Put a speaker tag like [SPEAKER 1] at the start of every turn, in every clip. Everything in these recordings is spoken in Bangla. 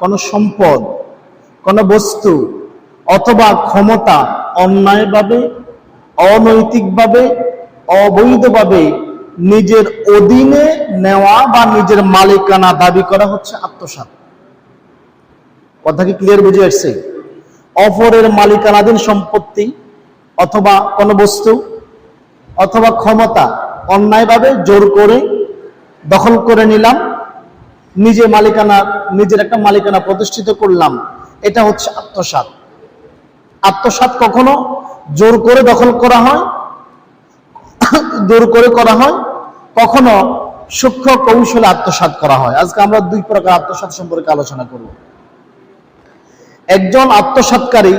[SPEAKER 1] কোনো সম্পদ, কোনো বস্তু অথবা ক্ষমতা অন্যায়ভাবে, অনৈতিকভাবে, অবৈধভাবে নিজের অধীনে নেওয়া বা নিজের মালিকানা দাবি করা হচ্ছে আত্মসাৎ। কথা কি ক্লিয়ার বুঝে আসছে? অপরের মালিকানাধীন সম্পত্তি অথবা কোনো বস্তু অথবা ক্ষমতা অন্যায়ভাবে জোর করে দখল করে নিলাম নিজে মালিকানা, নিজের একটা মালিকানা প্রতিষ্ঠিত করলাম। এটা হচ্ছে আত্মসাৎ। আত্মসাৎ কখনো জোর করে দখল করা হয় জোর করে করা হয়, কখনো সূক্ষ্ম কৌশলে আত্মসাৎ করা হয়। আজকে আমরা দুই প্রকার আত্মসাৎ সম্পর্কে আলোচনা করব। একজন আত্মসাৎকারী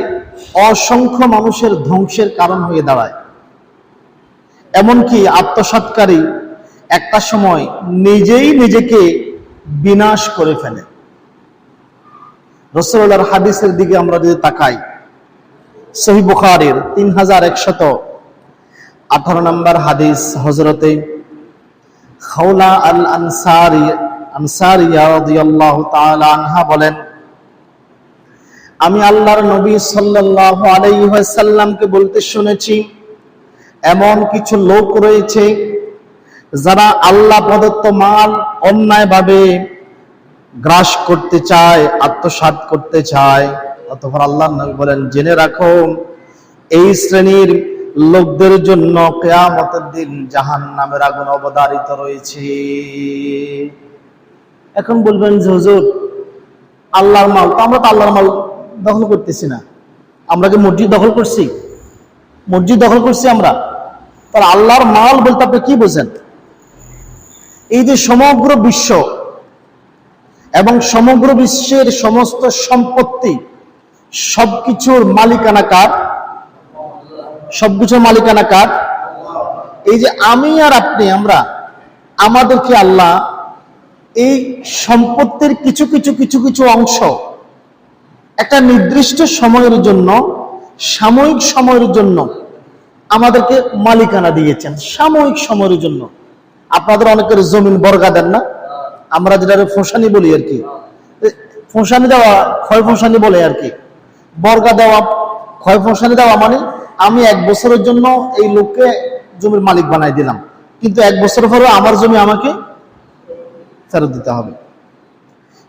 [SPEAKER 1] অসংখ্য মানুষের ধ্বংসের কারণ হয়ে দাঁড়ায়। এমনকি আত্মসাৎকারী একটা সময় নিজেই নিজেকে বিনাশ করে ফেলে। রসুল্লাহর হাদিসের দিকে আমরা যদি তাকাই সহি বুখারের তিন হাজার একশত আঠারো নম্বর হাদিস হজরতে খাউলা আল আনসারি বলেন, আমি আল্লাহর নবী ওয়াসাল্লামকে বলতে শুনেছি, এমন কিছু লোক রয়েছে যারা আল্লাহ প্রদত্ত মাল অন্যায়ভাবে গ্রাস করতে চায়, আত্মসাৎ করতে চায় অথবা আল্লাহ নবী বলেন, জেনে রাখো, এই শ্রেণির লোকদের জন্য কেয়ামতের দিন জাহান নামের আগুন অবদারিত রয়েছে। এখন বলবেন যে, হুজুর, আল্লাহর মাল, তো আমরা তো আল্লাহর মাল দখল করতেছি না। আমরা কি মসজিদ দখল করছি? মসজিদ দখল করছি আমরা। তার আল্লাহর মাল বলতে আপনি কি বোঝেন? এই যে সমগ্র বিশ্ব এবং সমগ্র বিশ্বের সমস্ত সম্পত্তি, সবকিছুর মালিকানা কার? সবকিছুর মালিকানা কার? এই যে আমি আর আপনি, আমরা আমাদেরকে আল্লাহ এই সম্পত্তির কিছু কিছু কিছু কিছু অংশ একটা নির্দিষ্ট সময়ের জন্য, সাময়িক সময়ের জন্য আমাদেরকে মালিকানা দিয়েছেন, সাময়িক সময়ের জন্য। আপনাদের অনেকের জমিন বর্গা দেন না। আমরা যেটা ফোসানি বলি আর কি। ফোসানি দেওয়া, ক্ষয় ফোসানি বলে আর কি। বর্গা দেওয়া, ক্ষয় ফোসানি দেওয়া মানে আমি এক বছরের জন্য এই লোককে জমির মালিক বানাই দিলাম। কিন্তু এক বছর পরে আমার জমি আমাকে ফেরত দিতে হবে।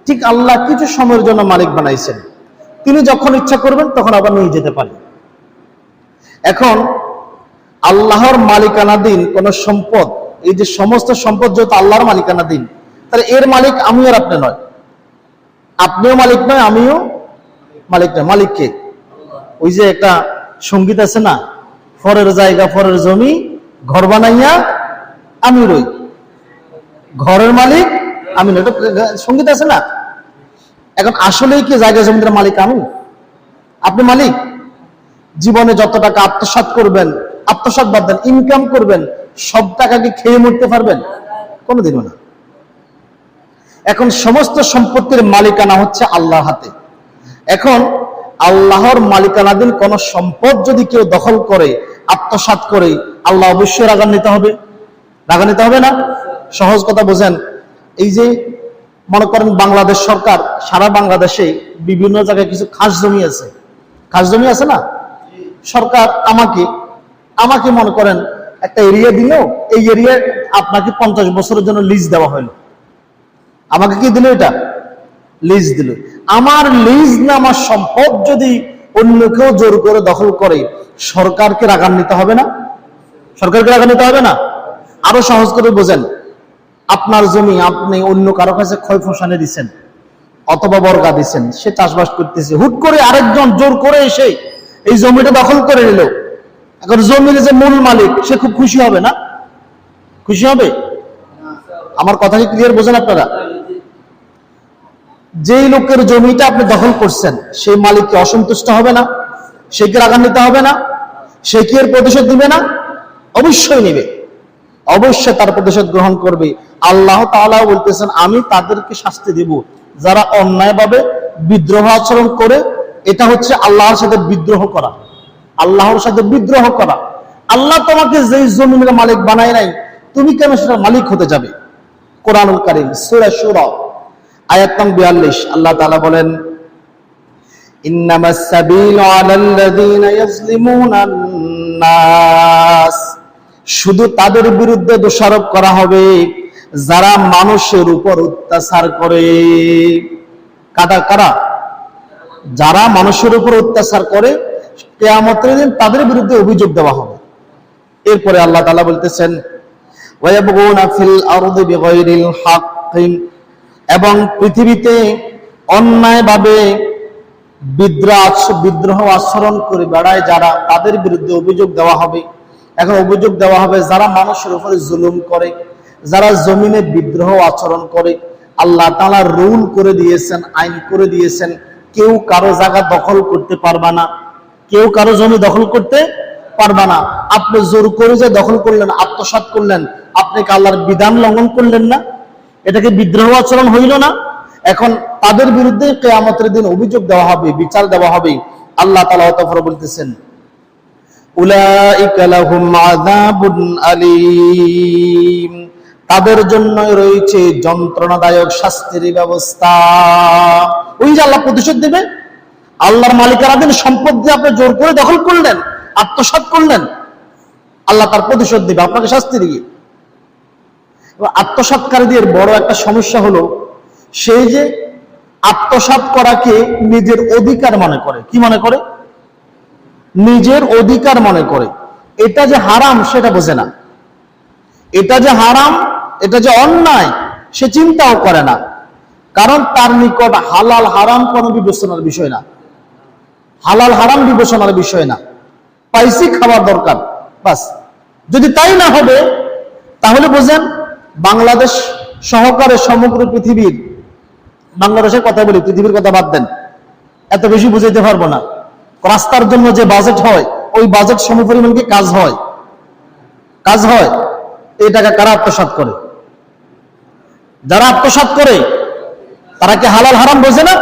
[SPEAKER 1] ঠিক আল্লাহ কিছু সময়ের জন্য মালিক বানাইছেন। তিনি যখন ইচ্ছা করবেন তখন আবার নিয়ে যেতে পারেন। এখন আল্লাহর মালিকানাধীন কোন সম্পদ এই যে সমস্ত সম্পদ যেহেতু আল্লাহর মালিকানা দিন, তাহলে এর মালিক আমি আর আপনি নয়। আপনিও মালিক নয়, আমিও মালিক নয়। মালিককে ওই যে একটা সংগীত আছে না, ফরের জায়গা, ফরের জমি, ঘর বানাইয়া আমি রই। ঘরের মালিক আমি এটা সংগীত আছে না? এখন আসলেই কি জায়গা জমিদের মালিক আমি? আপনি মালিক? জীবনে যত টাকা আত্মসাৎ করবেন, আত্মসাৎ বাদ দেন ইনকাম করবেন সব টাকা কি খেয়ে মরতে পারবেন? কোনোদিনও না। এখন সমস্ত সম্পত্তির মালিকানা হচ্ছে আল্লাহর হাতে। এখন আল্লাহর মালিকানাধীন কোন সম্পদ যদি কেউ দখল করে, আত্মসাৎ করে, আল্লাহ অবশ্যই রাগান্বিত হবে। রাগান্বিত হবে না? সহজ কথা বোঝেন, এই যে মনে করেন বাংলাদেশ সরকার, সারা বাংলাদেশে বিভিন্ন জায়গায় কিছু খাস জমি আছে। খাস জমি আছে না? সরকার আমাকে আমাকে মনে করেন একটা এরিয়া দিল এই এরিয়া আপনাকে পঞ্চাশ বছরের জন্য লিজ দেওয়া হলো। আমাকে কি দিল এটা? লিজ দিল। আমার লিজ না, আমার সম্পদ যদি অন্য কেউ জোর করে দখল করে, সরকারকে রাগান্বিত হবে না? সরকারকে রাগান্বিত হবে না? আরও সহজ করে বোঝেন। আপনার জমি আপনি অন্য কারও কাছে ক্ষয় ফসানে দিচ্ছেন অথবা বর্গা দিচ্ছেন সে চাষবাস করতেছে। হুট করে আরেকজন জোর করে এসে এই জমিটা দখল করে নিল। এখন জমির যে মূল মালিক, সে খুব খুশি হবে না? খুশি হবে? আমার কথা কি ক্লিয়ার বোঝেন আপনারা? যেই লোকের জমিটা আপনি দখল করছেন, সেই মালিককে অসন্তুষ্ট হবে না? সে কি রাগান্বিত হবে না? সে কি এর প্রতিশোধ দিবে না? অবশ্যই নেবে। অবশ্যই তার প্রতিশোধ গ্রহণ করবে। আল্লাহ তাআলা বলতেছেন, আমি তাদেরকে শাস্তি দেব। যারা অন্যায়ভাবে বিদ্রোহ আচরণ করে, এটা হচ্ছে আল্লাহর সাথে বিদ্রোহ করা। আল্লাহর সাথে বিদ্রোহ করা। আল্লাহ তোমাকে যেই জমিনের মালিক বানায় নাই, তুমি কেন সেটার মালিক হতে যাবে? কোরআনুল কারিম, সূরা সূরা আয়াত বিয়াল্লিশ। আল্লাহ তাআলা বলেন শুধু তাদের বিরুদ্ধে দোষারোপ করা হবে, যারা মানুষের উপর অত্যাচার করে। কাটা কারা? যারা মানুষের উপর অত্যাচার করে কেয়ামতের দিন তাদের বিরুদ্ধে অভিযোগ দেওয়া হবে। এরপরে আল্লাহ তালা বলতেছেন এবং পৃথিবীতে অন্যায়ভাবে বিদ্রোহ বিদ্রোহ আচরণ করে বেড়ায় যারা তাদের বিরুদ্ধে অভিযোগ দেওয়া হবে। এখন অভিযোগ দেওয়া হবে যারা মানুষের উপরে জুলুম করে, যারা জমিনে বিদ্রোহ আচরণ করে। আল্লাহ তাআলা রুল করে দিয়েছেন, আইন করে দিয়েছেন, কেউ কারও জায়গা দখল করতে পারবা না। কেউ কারও জমি দখল করতে পারবা না। আপনি জোর করে যে দখল করলেন, আত্মসাৎ করলেন, আপনি আল্লাহর বিধান লঙ্ঘন করলেন না? এটাকে বিদ্রোহ আচরণ হইল না? এখন তাদের বিরুদ্ধে কেয়ামতের দিন অভিযোগ দেওয়া হবে, বিচার দেওয়া হবে। আল্লাহ তালা বলতেছেন তাদের জন্য রয়েছে যন্ত্রণাদায়ক শাস্তির ব্যবস্থা। ওই যে আল্লাহ প্রতিশোধ দেবে আল্লাহর মালিকানাধীন সম্পদ দিয়ে আপনি জোর করে দখল করলেন, আত্মসাৎ করলেন, আল্লাহ তার প্রতিশোধ দিবে, আপনাকে শাস্তি দিয়ে এবার আত্মসাৎকারীদের বড় একটা সমস্যা হলো, সেই যে আত্মসাৎ করাকে নিজের অধিকার মনে করে। কি মনে করে? নিজের অধিকার মনে করে। এটা যে হারাম, সেটা বোঝে না। এটা যে হারাম, এটা যে অন্যায়, সে চিন্তাও করে না। কারণ তার নিকট হালাল, হারাম কোনো বিবেচনার বিষয় না। হালাল হারাম বিবেচনার বিষয় না। পাইসি খাবার দরকার। বাস। যদি তাই না হবে, তাহলে বোঝেন, বাংলাদেশ সহকারে সমগ্র পৃথিবীর, বাংলাদেশের কথা বলি, পৃথিবীর কথা বাদ দেন। এত বেশি বুঝাইতে পারব না। রাস্তার জন্য যে বাজেট হয়, ওই বাজেট সমপরিমাণ কি কাজ হয়? কাজ হয়। এই টাকা কারা আত্মসাৎ করে? যারা আত্মসাৎ করে, তারা কি হালাল হারাম বোঝে না?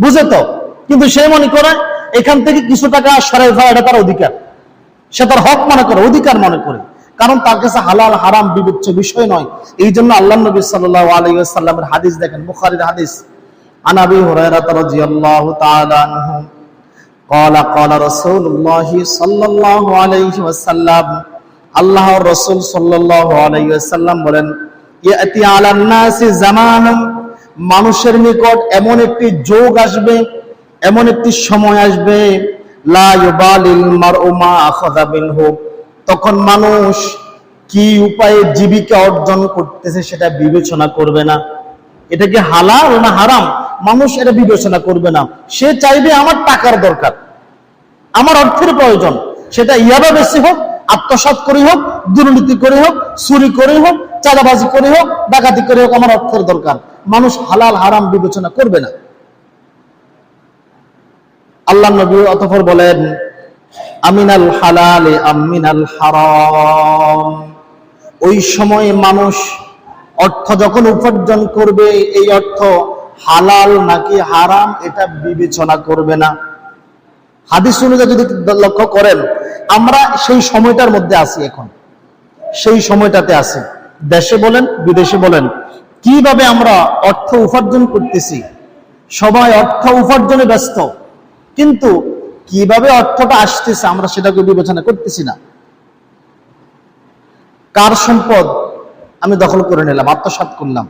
[SPEAKER 1] বুঝে তো। কিন্তু সে মনে করে এখান থেকে কিছু টাকা সরাই ফেলা এটা তার অধিকার সে তার হক মনে করে অধিকার মনে করে কারণ তার কাছে হালাল হারাম বিবেচ্য বিষয় নয় এই জন্য আল্লাহ নবী সাল্লাহ আলাইসাল্লামের হাদিস দেখেন বুখারির হাদিস আনাবি হুরায়রা রাদিয়াল্লাহু তাআলা আনহু قال قال رسول الله صلى الله عليه وسلم আল্লাহ রসুল সাল্লাল্লাহু আলাইহি ওয়াসাল্লাম বলেন ইয়াতি আলান নাসি জামানুন মানুষের নিকট এমন একটি যোগ আসবে এমন একটি সময় আসবে তখন মানুষ কি উপায়ে জীবিকা অর্জন করতেছে সেটা বিবেচনা করবে না। এটা কি হালাল না হারাম? মানুষ এটা বিবেচনা করবে না। সে চাইবে আমার টাকার দরকার, আমার অর্থের প্রয়োজন। সেটা ইয়াবা বেশি হোক, আত্মসাৎ করে হোক, দুর্নীতি করে হোক, চুরি করে হোক, চাঁদাবাজি করে হোক, ডাকাতি করে হোক, আমার অর্থের দরকার। মানুষ হালাল হারাম বিবেচনা করবে না। আল্লাহ নবী অতঃপর বলেন, আমিনাল হালালে আমিনাল হারাম। ওই সময়ে মানুষ অর্থ যখন উপার্জন করবে, এই অর্থ হালাল নাকি হারাম, এটা বিবেচনা করবে না। হাদিস অনুযায়ী যদি লক্ষ্য করেন, আমরা সেই সময়টার মধ্যে আছি এখন। সেই সময়টাতে আছি। দেশে বলেন, বিদেশে বলেন, কীভাবে আমরা অর্থ উপার্জন করতেছি? সবাই অর্থ উপার্জনে ব্যস্ত। কিন্তু কীভাবে অর্থটা আসতেছে আমরা সেটাকে বিবেচনা করতেছি না। কার সম্পদ আমি দখল করে নিলাম আত্মসাত করলাম।